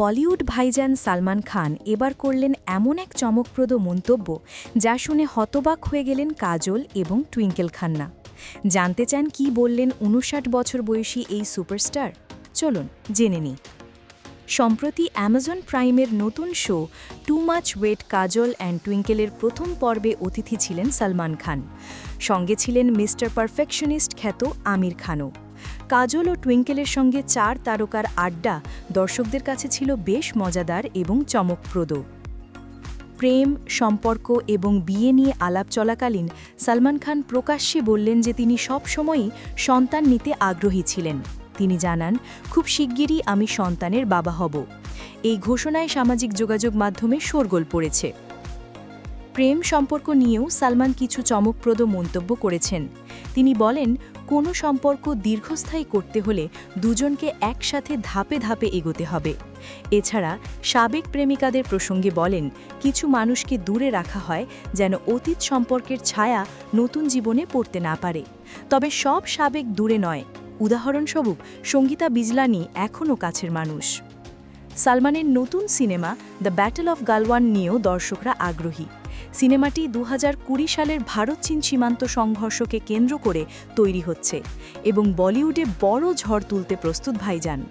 বলিউড ভাইজান সালমান খান এবার করলেন এমন এক চমকপ্রদ মন্তব্য, যা শুনে হতবাক হয়ে গেলেন কাজল এবং টুইঙ্কেল খান্না। জানতে চান কি বললেন উনষাট বছর বয়সী এই সুপারস্টার? চলুন জেনে নিই। সম্প্রতি অ্যামাজন প্রাইমের নতুন show too much with Kajol and টুইঙ্কেলের প্রথম পর্বে অতিথি ছিলেন সালমান খান। সঙ্গে ছিলেন মিস্টার পারফেকশনিস্ট খ্যাত আমির খানও। কাজল ও টুইঙ্কেলের সঙ্গে চার তারকার আড্ডা দর্শকদের কাছে ছিল বেশ মজাদার এবং চমকপ্রদ। প্রেম, সম্পর্ক এবং বিয়ে নিয়ে আলাপ চলাকালীন সালমান খান প্রকাশ্যে বললেন যে তিনি সবসময়ই সন্তান নিতে আগ্রহী ছিলেন। তিনি জানান, খুব শিগগিরই আমি সন্তানের বাবা হব। এই ঘোষণায় সামাজিক যোগাযোগ মাধ্যমে শোরগোল পড়েছে। প্রেম সম্পর্ক নিয়েও সালমান কিছু চমকপ্রদ মন্তব্য করেছেন। তিনি বলেন, কোনো সম্পর্ক দীর্ঘস্থায়ী করতে হলে দুজনকে একসাথে ধাপে ধাপে এগোতে হবে। এছাড়া সাবেক প্রেমিকাদের প্রসঙ্গে বলেন, কিছু মানুষকে দূরে রাখা হয় যেন অতীত সম্পর্কের ছায়া নতুন জীবনে পড়তে না পারে। তবে সব সাবেক দূরে নয়। উদাহরণস্বরূপ, সঙ্গীতা বিজলানি এখনও কাছের মানুষ। সালমানের নতুন cinema the battle of Galwan নিয়েও দর্শকরা আগ্রহী। সিনেমাটি দু হাজার কুড়ি সালের ভারত চীন সীমান্ত সংঘর্ষকে কেন্দ্র করে তৈরি হচ্ছে এবং বলিউডে বড় ঝড় তুলতে প্রস্তুত ভাইজান।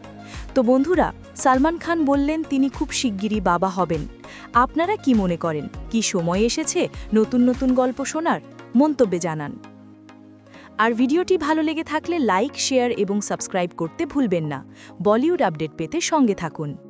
তো বন্ধুরা, সালমান খান বললেন, তিনি খুব শিগগিরই বাবা হবেন। আপনারা কি মনে করেন? কি সময় এসেছে? নতুন নতুন গল্প শোনার? মন্তব্যে জানান। আর ভিডিওটি ভালো লেগে থাকলে লাইক, শেয়ার এবং সাবস্ক্রাইব করতে ভুলবেন না। বলিউড আপডেট পেতে সঙ্গে থাকুন।